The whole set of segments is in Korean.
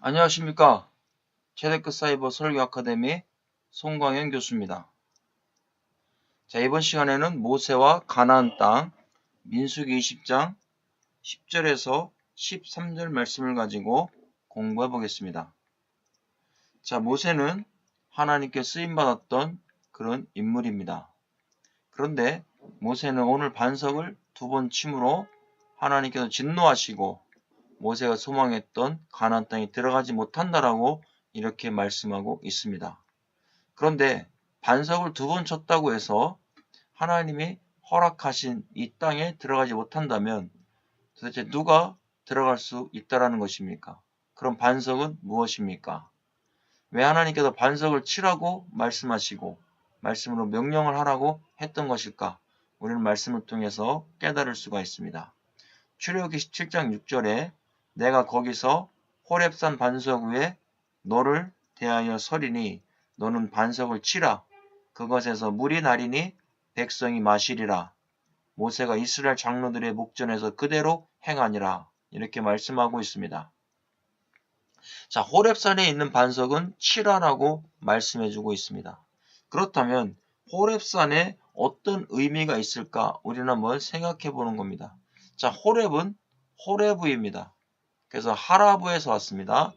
안녕하십니까. 최대급 사이버 설교 아카데미 송광현 교수입니다. 자, 이번 시간에는 모세와 가나안 땅 민수기 20장 10절에서 13절 말씀을 가지고 공부해 보겠습니다. 자, 모세는 하나님께 쓰임 받았던 그런 인물입니다. 그런데 모세는 오늘 반석을 두 번 침으로 하나님께서 진노하시고 모세가 소망했던 가나안 땅에 들어가지 못한다라고 이렇게 말씀하고 있습니다. 그런데 반석을 두 번 쳤다고 해서 하나님이 허락하신 이 땅에 들어가지 못한다면 도대체 누가 들어갈 수 있다라는 것입니까? 그럼 반석은 무엇입니까? 왜 하나님께서 반석을 치라고 말씀하시고 말씀으로 명령을 하라고 했던 것일까? 우리는 말씀을 통해서 깨달을 수가 있습니다. 출애굽기 17장 6절에 내가 거기서 호랩산 반석 위에 너를 대하여 서리니 너는 반석을 치라. 그것에서 물이 나리니 백성이 마시리라. 모세가 이스라엘 장로들의 목전에서 그대로 행하니라. 이렇게 말씀하고 있습니다. 자, 호랩산에 있는 반석은 치라라고 말씀해주고 있습니다. 그렇다면 호랩산에 어떤 의미가 있을까 우리는 한번 생각해 보는 겁니다. 자, 호랩은 호레브입니다. 그래서 하라부에서 왔습니다.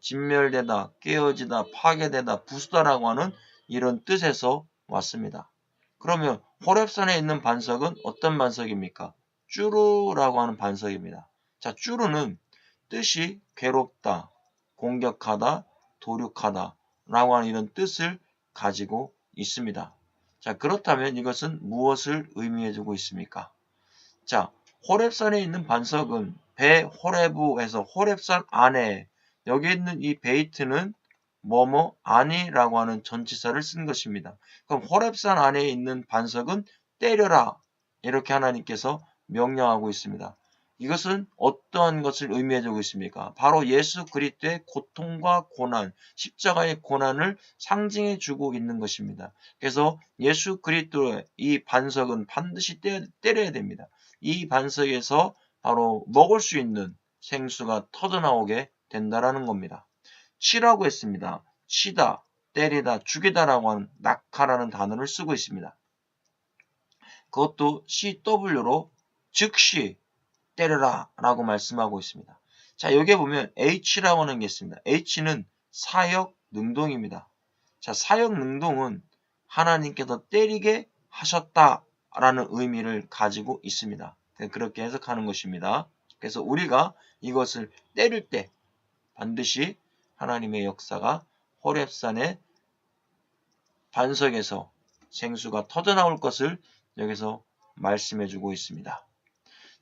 진멸되다, 깨어지다, 파괴되다, 부수다라고 하는 이런 뜻에서 왔습니다. 그러면 호랩산에 있는 반석은 어떤 반석입니까? 쭈루라고 하는 반석입니다. 자, 쭈루는 뜻이 괴롭다, 공격하다, 도륙하다 라고 하는 이런 뜻을 가지고 있습니다. 자, 그렇다면 이것은 무엇을 의미해 주고 있습니까? 자, 호랩산에 있는 반석은 배 호레브에서 호랩산 안에 여기 있는 이 베이트는 뭐뭐 아니라고 하는 전치사를 쓴 것입니다. 그럼 호랩산 안에 있는 반석은 때려라 이렇게 하나님께서 명령하고 있습니다. 이것은 어떠한 것을 의미해 주고 있습니까? 바로 예수 그리스도의 고통과 고난, 십자가의 고난을 상징해 주고 있는 것입니다. 그래서 예수 그리스도의 이 반석은 반드시 때려야 됩니다. 이 반석에서 바로 먹을 수 있는 생수가 터져나오게 된다라는 겁니다. 치라고 했습니다. 치다, 때리다, 죽이다라고 하는 낙하라는 단어를 쓰고 있습니다. 그것도 CW로 즉시 때려라 라고 말씀하고 있습니다. 자, 여기에 보면 H라고 하는 게 있습니다. H는 사역 능동입니다. 자, 사역 능동은 하나님께서 때리게 하셨다라는 의미를 가지고 있습니다. 네, 그렇게 해석하는 것입니다. 그래서 우리가 이것을 때릴 때 반드시 하나님의 역사가 호랩산의 반석에서 생수가 터져나올 것을 여기서 말씀해 주고 있습니다.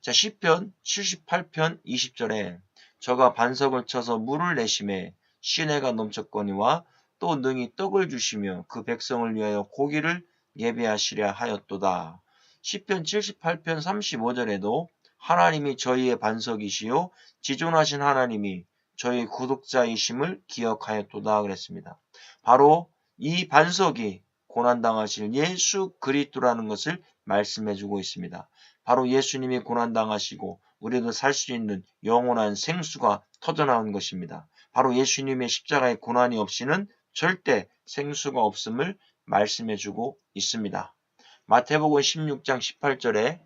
자, 10편 78편 20절에 저가 반석을 쳐서 물을 내심에 시내가 넘쳤거니와 또 능히 떡을 주시며 그 백성을 위하여 고기를 예배하시려 하였도다. 10편 78편 35절에도 하나님이 저희의 반석이시요 지존하신 하나님이 저희 구독자이심을 기억하였도다 그랬습니다. 바로 이 반석이 고난당하실 예수 그리스도라는 것을 말씀해 주고 있습니다. 바로 예수님이 고난당하시고 우리도 살 수 있는 영원한 생수가 터져나온 것입니다. 바로 예수님의 십자가의 고난이 없이는 절대 생수가 없음을 말씀해 주고 있습니다. 마태복음 16장 18절에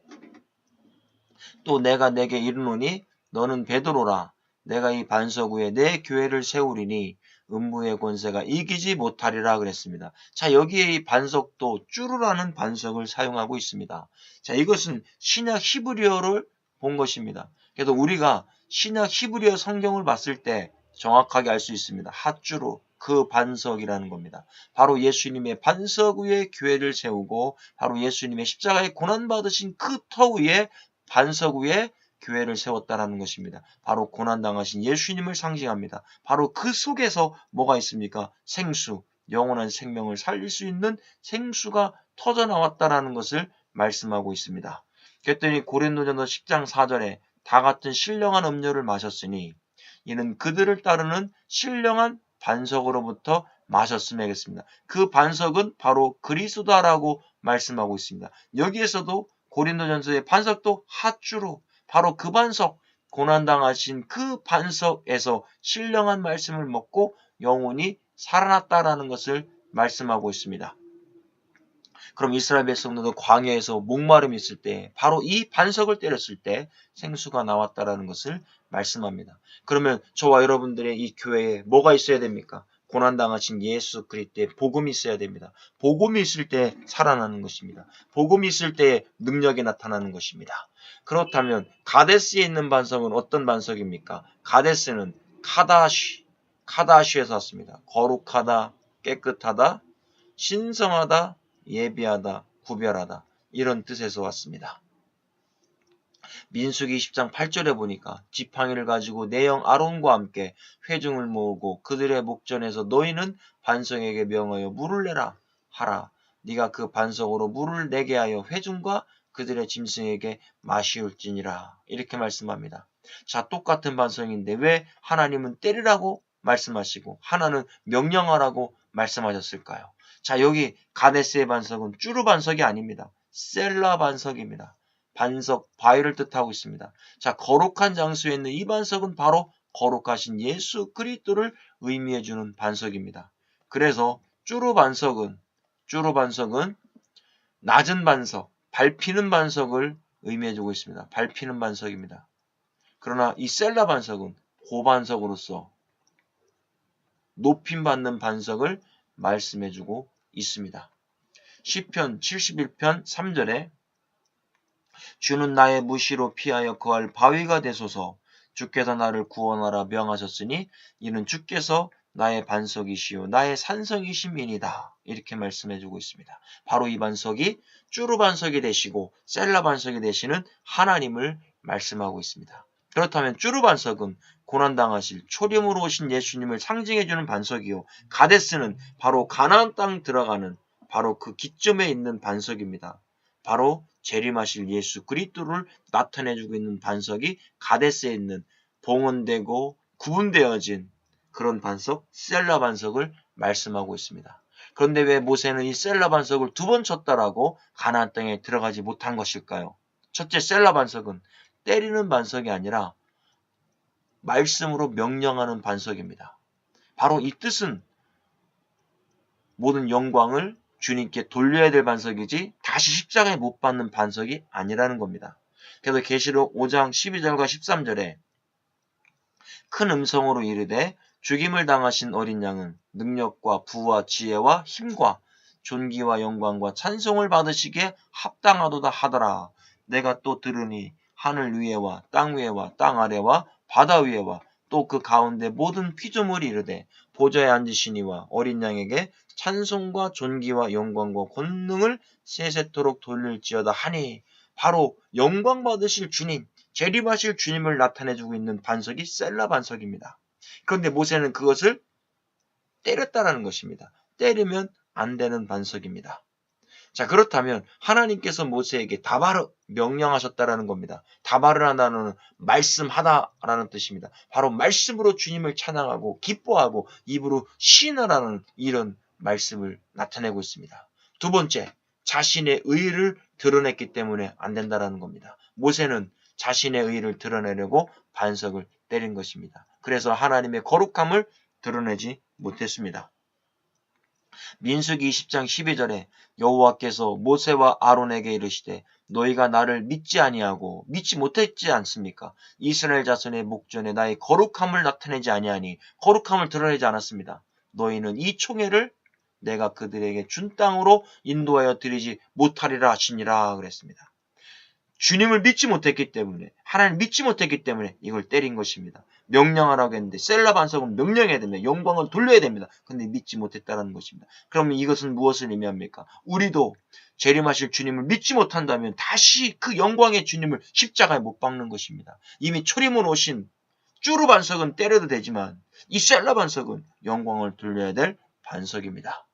또 내가 내게 이르노니 너는 베드로라 내가 이 반석 위에 내 교회를 세우리니 음부의 권세가 이기지 못하리라 그랬습니다. 자 여기에 이 반석도 쭈르라는 반석을 사용하고 있습니다. 자 이것은 신약 히브리어를 본 것입니다. 그래서 우리가 신약 히브리어 성경을 봤을 때 정확하게 알 수 있습니다. 핫주로 그 반석이라는 겁니다. 바로 예수님의 반석 위에 교회를 세우고 바로 예수님의 십자가에 고난받으신 그 터 위에 반석 위에 교회를 세웠다라는 것입니다. 바로 고난당하신 예수님을 상징합니다. 바로 그 속에서 뭐가 있습니까? 생수, 영원한 생명을 살릴 수 있는 생수가 터져나왔다라는 것을 말씀하고 있습니다. 그랬더니 고린도전서 10장 4절에 다 같은 신령한 음료를 마셨으니 이는 그들을 따르는 신령한 반석으로부터 마셨음에 하겠습니다. 그 반석은 바로 그리스도다라고 말씀하고 있습니다. 여기에서도 고린도전서의 반석도 핫주로 바로 그 반석 고난당하신 그 반석에서 신령한 말씀을 먹고 영혼이 살아났다라는 것을 말씀하고 있습니다. 그럼 이스라엘 백성들도 광야에서 목마름이 있을 때 바로 이 반석을 때렸을 때 생수가 나왔다라는 것을 말씀합니다. 그러면 저와 여러분들의 이 교회에 뭐가 있어야 됩니까? 고난당하신 예수 그리스도의 복음이 있어야 됩니다. 복음이 있을 때 살아나는 것입니다. 복음이 있을 때 능력이 나타나는 것입니다. 그렇다면 가데스에 있는 반석은 어떤 반석입니까? 가데스는 카다시, 카다시에서 왔습니다. 거룩하다, 깨끗하다, 신성하다, 예비하다, 구별하다 이런 뜻에서 왔습니다. 민수기 10장 8절에 보니까 지팡이를 가지고 내영 아론과 함께 회중을 모으고 그들의 목전에서 너희는 반석에게 명하여 물을 내라 하라. 네가 그 반석으로 물을 내게 하여 회중과 그들의 짐승에게 마시울지니라. 이렇게 말씀합니다. 자, 똑같은 반석인데 왜 하나님은 때리라고 말씀하시고 하나는 명령하라고 말씀하셨을까요? 자, 여기 가데스의 반석은 쭈르 반석이 아닙니다. 셀라 반석입니다. 반석, 바위를 뜻하고 있습니다. 자, 거룩한 장소에 있는 이 반석은 바로 거룩하신 예수 그리스도를 의미해 주는 반석입니다. 그래서 쭈르 반석은 쭈르 반석은 낮은 반석, 밟히는 반석을 의미해 주고 있습니다. 밟히는 반석입니다. 그러나 이 셀라 반석은 고반석으로서 높임 받는 반석을 말씀해 주고 있습니다. 시편 71편 3절에 주는 나의 무시로 피하여 거할 바위가 되소서 주께서 나를 구원하라 명하셨으니 이는 주께서 나의 반석이시요 나의 산성이신민이다 이렇게 말씀해 주고 있습니다. 바로 이 반석이 쭈루 반석이 되시고 셀라 반석이 되시는 하나님을 말씀하고 있습니다. 그렇다면 쭈루 반석은 고난당하실 초림으로 오신 예수님을 상징해 주는 반석이요 가데스는 바로 가나안 땅 들어가는 바로 그 기점에 있는 반석입니다. 바로 재림하실 예수 그리스도를 나타내주고 있는 반석이 가데스에 있는 봉헌되고 구분되어진 그런 반석 셀라 반석을 말씀하고 있습니다. 그런데 왜 모세는 이 셀라 반석을 두 번 쳤다라고 가나안 땅에 들어가지 못한 것일까요? 첫째 셀라 반석은 때리는 반석이 아니라 말씀으로 명령하는 반석입니다. 바로 이 뜻은 모든 영광을 주님께 돌려야 될 반석이지 다시 십자가에 못 받는 반석이 아니라는 겁니다. 그래서 계시록 5장 12절과 13절에 큰 음성으로 이르되 죽임을 당하신 어린 양은 능력과 부와 지혜와 힘과 존귀와 영광과 찬송을 받으시기에 합당하도다 하더라. 내가 또 들으니 하늘 위에와 땅 위에와 땅 아래와 바다 위에와 또 그 가운데 모든 피조물이 이르되 보좌에 앉으시니와 어린 양에게 찬송과 존귀와 영광과 권능을 세세토록 돌릴지어다 하니 바로 영광 받으실 주님, 재림하실 주님을 나타내주고 있는 반석이 셀라 반석입니다. 그런데 모세는 그것을 때렸다라는 것입니다. 때리면 안 되는 반석입니다. 자, 그렇다면 하나님께서 모세에게 다바르 명령하셨다라는 겁니다. 다바르라 나는 말씀하다라는 뜻입니다. 바로 말씀으로 주님을 찬양하고 기뻐하고 입으로 신하라는 이런 말씀을 나타내고 있습니다. 두 번째, 자신의 의를 드러냈기 때문에 안 된다라는 겁니다. 모세는 자신의 의를 드러내려고 반석을 때린 것입니다. 그래서 하나님의 거룩함을 드러내지 못했습니다. 민수기 20장 12절에 여호와께서 모세와 아론에게 이르시되 너희가 나를 믿지 아니하고 믿지 못했지 않습니까? 이스라엘 자손의 목전에 나의 거룩함을 나타내지 아니하니 거룩함을 드러내지 않았습니다. 너희는 이 총회를 내가 그들에게 준 땅으로 인도하여 드리지 못하리라 하시니라 그랬습니다. 주님을 믿지 못했기 때문에 하나님 믿지 못했기 때문에 이걸 때린 것입니다. 명령하라고 했는데 셀라 반석은 명령해야 됩니다. 영광을 돌려야 됩니다. 근데 믿지 못했다는 것입니다. 그러면 이것은 무엇을 의미합니까? 우리도 재림하실 주님을 믿지 못한다면 다시 그 영광의 주님을 십자가에 못 박는 것입니다. 이미 초림을 오신 쭈루 반석은 때려도 되지만 이 셀라 반석은 영광을 돌려야 될 반석입니다.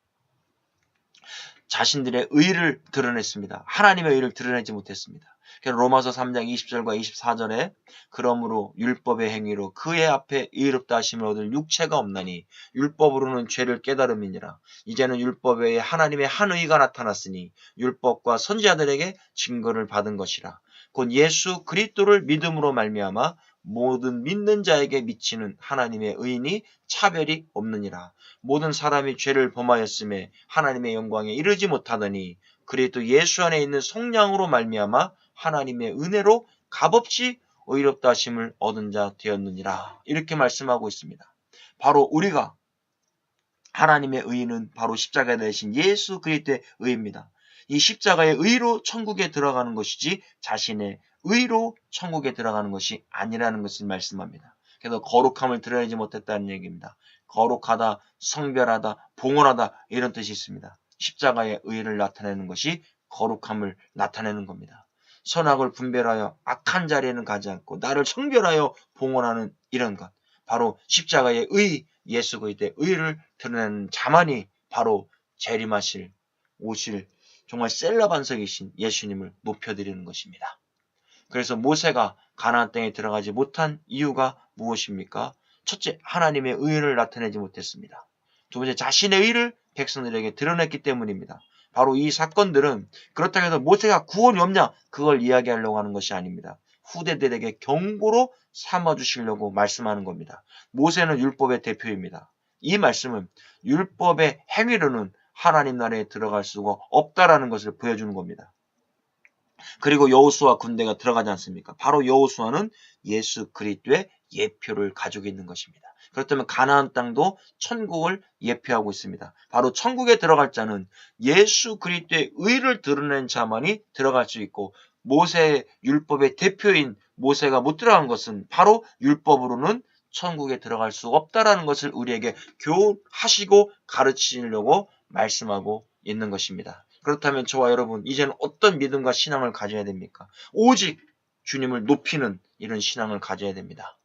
자신들의 의를 드러냈습니다. 하나님의 의를 드러내지 못했습니다. 로마서 3장 20절과 24절에 그러므로 율법의 행위로 그의 앞에 의롭다 하심을 얻을 육체가 없나니 율법으로는 죄를 깨달음이니라. 이제는 율법 외에 하나님의 한 의가 나타났으니 율법과 선지자들에게 증거를 받은 것이라. 곧 예수 그리스도를 믿음으로 말미암아 모든 믿는 자에게 미치는 하나님의 의인이 차별이 없느니라. 모든 사람이 죄를 범하였음에 하나님의 영광에 이르지 못하더니 그리스도 예수 안에 있는 성량으로 말미암아 하나님의 은혜로 값없이 의롭다 하심을 얻은 자 되었느니라. 이렇게 말씀하고 있습니다. 바로 우리가 하나님의 의인은 바로 십자가에 대신 예수 그리스도의 의입니다. 이 십자가의 의로 천국에 들어가는 것이지 자신의 의로 천국에 들어가는 것이 아니라는 것을 말씀합니다. 그래서 거룩함을 드러내지 못했다는 얘기입니다. 거룩하다, 성별하다, 봉헌하다 이런 뜻이 있습니다. 십자가의 의를 나타내는 것이 거룩함을 나타내는 겁니다. 선악을 분별하여 악한 자리에는 가지 않고 나를 성별하여 봉헌하는 이런 것. 바로 십자가의 의, 예수 그리스도의 의를 드러내는 자만이 바로 재림하실 오실 정말 셀러 반석이신 예수님을 높여드리는 것입니다. 그래서 모세가 가나안 땅에 들어가지 못한 이유가 무엇입니까? 첫째, 하나님의 의를 나타내지 못했습니다. 두 번째, 자신의 의를 백성들에게 드러냈기 때문입니다. 바로 이 사건들은 그렇다고 해서 모세가 구원이 없냐 그걸 이야기하려고 하는 것이 아닙니다. 후대들에게 경고로 삼아 주시려고 말씀하는 겁니다. 모세는 율법의 대표입니다. 이 말씀은 율법의 행위로는 하나님 나라에 들어갈 수가 없다라는 것을 보여주는 겁니다. 그리고 여호수아 군대가 들어가지 않습니까? 바로 여호수아는 예수 그리스도의 예표를 가지고 있는 것입니다. 그렇다면 가나안 땅도 천국을 예표하고 있습니다. 바로 천국에 들어갈 자는 예수 그리스도의 의를 드러낸 자만이 들어갈 수 있고 모세 율법의 대표인 모세가 못 들어간 것은 바로 율법으로는 천국에 들어갈 수 없다라는 것을 우리에게 교하시고 가르치려고 말씀하고 있는 것입니다. 그렇다면 저와 여러분 이제는 어떤 믿음과 신앙을 가져야 됩니까? 오직 주님을 높이는 이런 신앙을 가져야 됩니다.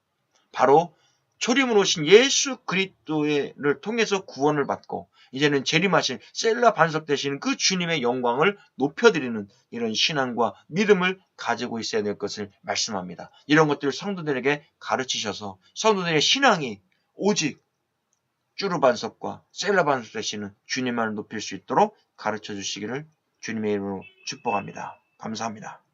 바로 초림으로 오신 예수 그리스도를 통해서 구원을 받고 이제는 재림하신 셀라 반석 되시는 그 주님의 영광을 높여드리는 이런 신앙과 믿음을 가지고 있어야 될 것을 말씀합니다. 이런 것들을 성도들에게 가르치셔서 성도들의 신앙이 오직 쭈르 반석과 셀라 반석 되시는 주님만을 높일 수 있도록 가르쳐 주시기를 주님의 이름으로 축복합니다. 감사합니다.